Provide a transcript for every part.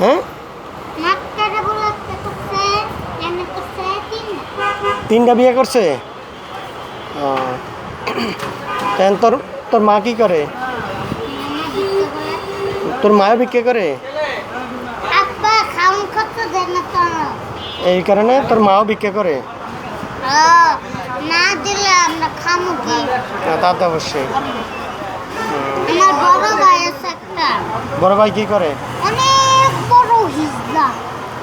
হ্যাঁ? তিনটা। বিয়ে করছে? কেন তোর তোর মা কি করে? তোর মাও বিক্রি করে? এই কারণে তোর মাও বিক্রি করে? ও, না দিলে আমরা খামু কি? তা তো অবশ্যই। আমার বড় ভাই আছে একটা। বড় ভাই কি করে? হিজলা।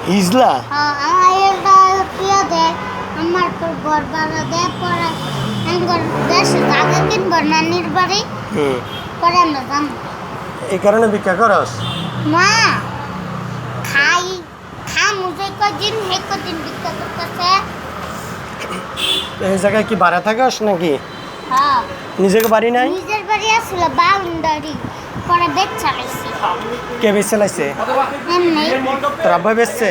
হিজলা? হ্যাঁ, আমার তো ঘর ভাড়া দেয় পরে দেশে জায়গা কিনবো নানির বাড়ি পরে আমরা যাব এই কারণে ভিক্ষা করস? মা খাই খামু যে কদিন হে কদিন বিক্রি করতেছে। এই জায়গায় কি ভাড়া থাকস নাকি? হ্যাঁ। নিজেকে বাড়ি নাই? নিজের বাড়ি আসলে বাউন্ডারি। পরে বেচ চালাইছি। কে বেচে লাইছে এমনি। তোর আব্বা বেচছে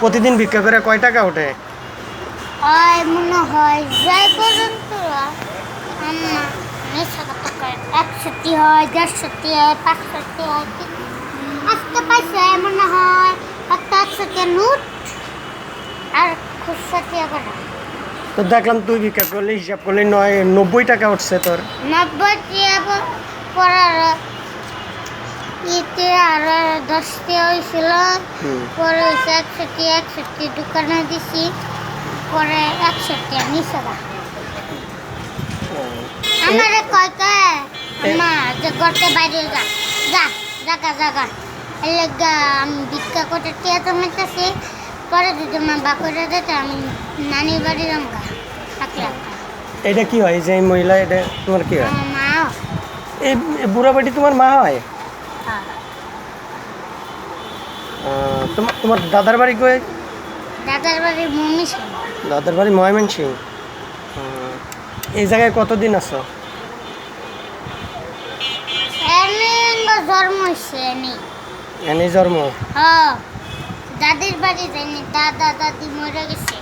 প্রতিদিন ভিক্ষা করে কয় টাকা ওঠে? হয় মনে হয় যাই পর্যন্ত একশোটি হয় দেড়শোটি হয় পাঁচশোটি হয় কি- আজকে পাইছে মনে হয় একটা একশোটি নোট আর টিয়া করে তো দেখলাম তুই ভিক্ষা করলে হিসাব করলে নয় নব্বই টাকা উঠছে তোর। নব্বই ইতে আর দশ টিয়া হয়েছিল। হুম। পরে হয়েছে একশোটি একশোটি দোকানে দিছি। পরে রাখ। আমারে কয় কয় মা যে বাইরে যা যা জাগা জাগা। আমি ভিক্ষা করে টিয়া তো মেটাছি পরে যদি দিতে আমি নানি বাড়ি রঙ্গা থাকলাম এটা কি হয়? যে মহিলা এটা তোমার কি হয়? এই বুড়া বাড়ি তোমার মা হয়? আহ, তোমার তোমার দাদার বাড়ি কই? দাদার বাড়ি ছিল দাদার বাড়ি ময়মন সিং এই জায়গায় কতদিন আছো? জন্ম হয়েছে এনে। জন্ম? হ দাদির বাড়ি যায়নি দাদা দাদি মরে গেছে।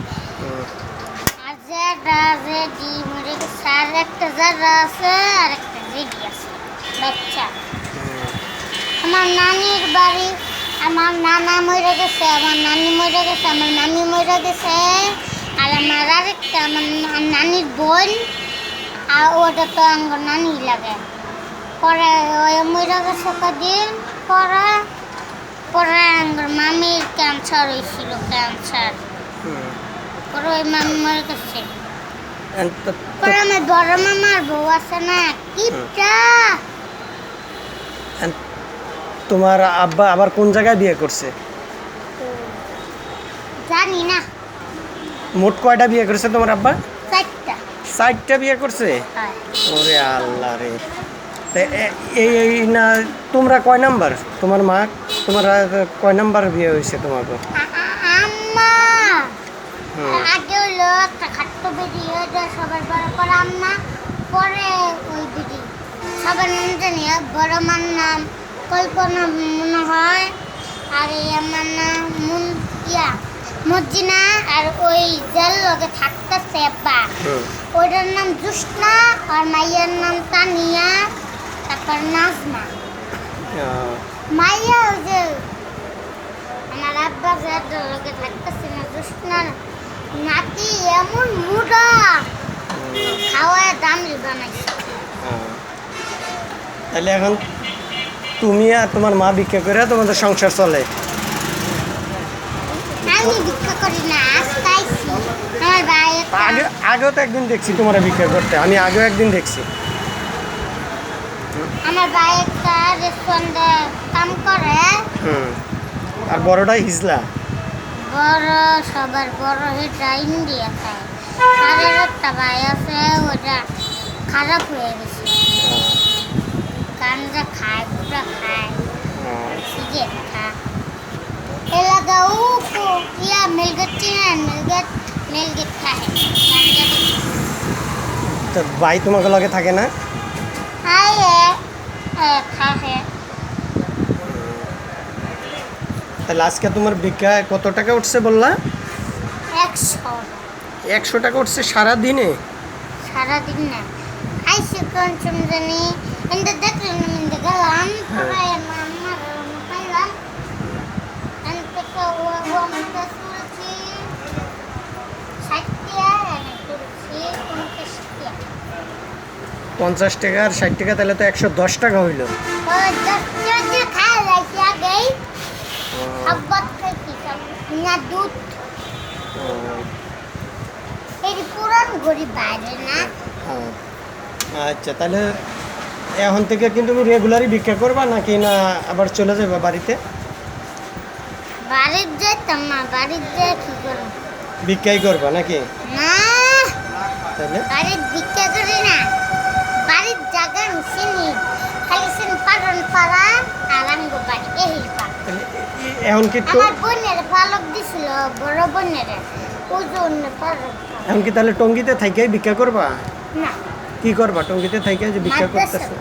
জেডা জেডি মরে গেছে আর একটা জেডা আছে আর একটা জেডি আছে। বাচ্চা। আমার নানির বাড়ি, আমার নানা মরে গেছে, আমার নানি মরে গেছে, আমার নানি মরে গেছে। আর আমার আরেকটা, আমার নানির বোন, আর ওটা তো আমার নানি লাগে। পরে ওই মরে গেছে কদিন, পরে পরে আমার মামির ক্যান্সার হয়েছিল ক্যান্সার। পরে ওই মামি মরে গেছে। And তো- পরে আমার বড় মামার বউ আছে না? কিপটা! তোমার আব্বা আবার কোন জায়গায় বিয়ে করছে? জানি না। মোট কয়টা বিয়ে করছে তোমার আব্বা? চারটা। ষাটটা বিয়ে করছে? ওরে আল্লাহ রে। এই এই না তোমরা কয় নাম্বার? তোমার মা তোমার কয় নাম্বার বিয়ে হয়েছে তোমাকে? হুম। আগে হলো একটা খাট্ট বেরি সবার বড় আম্মা পরে ওই বেরি সবার নাম জানি আর বড় মার নাম কল্পনা মনে হয় আর এই আমার নাম মুন ইয়া মর্জিনা আর ওই জেল লগে থাকতেছে বা ওইটার নাম জুসনা আর মাইয়ার নাম তানিয়া তারপর নাজমা। মাইয়া ওই যে আমার আব্বা যাদের লোকে থাকতেছে না জুসনার নাতি এমন মুডা। খাওয়ায় দামি বানাইছে আহ। তাহলে এখন তুমি আর তোমার মা ভিক্ষা করে তোমাদের সংসার চলে। আগে আগেও তো একদিন দেখছি তোমার ভিক্ষা করতে আমি আগেও একদিন দেখছি। আমার ভাই একটা রেস্টুরেন্টে কাম করে। আর বড়টাই হিজলা। বড় সবার বড় হেটা ইন্ডিয়া খায়। একটা ভাই আছে ওটা খারাপ হয়ে গেছে। গাঞ্জা খায় গুড়া খায়। সিগারেট খায়। এলাকা ও কো- ইয়া মিলগেট চিনেন মিলগেট মিলগেট খায়। গাঞ্জা তো ভাই তোমাকে লগে থাকে না? এ খায় তাহলে আজকে তোমার বিক্রয় কত টাকা উঠছে বললা? একশো। একশো টাকা উঠছে সারা দিনে সারা দিন না পঞ্চাশ টাকা আর ষাট টাকা তাহলে তো একশো দশ টাকা হইল। না দুধ? এই পুরান গরিব বাইরে না? হ্যাঁ। আচ্ছা তাহলে এখন থেকে কিন্তু তুমি রেগুলারই ভিক্ষা করবা নাকি না আবার চলে যাবে বাড়িতে? বাড়ির যেতাম না বাড়ির যে কি করব? ভিক্ষাই করবা নাকি? না। তাহলে? বাড়ির ভিক্ষা করি না। বাড়ির জায়গা চিনি খালি চিনি পারন পাড়া। জন্য পালক এখন কি তাহলে টঙ্গিতে থাইকে ভিক্ষা করবা? না। কি করবা? টঙ্গিতে থাইকে যে ভিক্ষা করতেছো।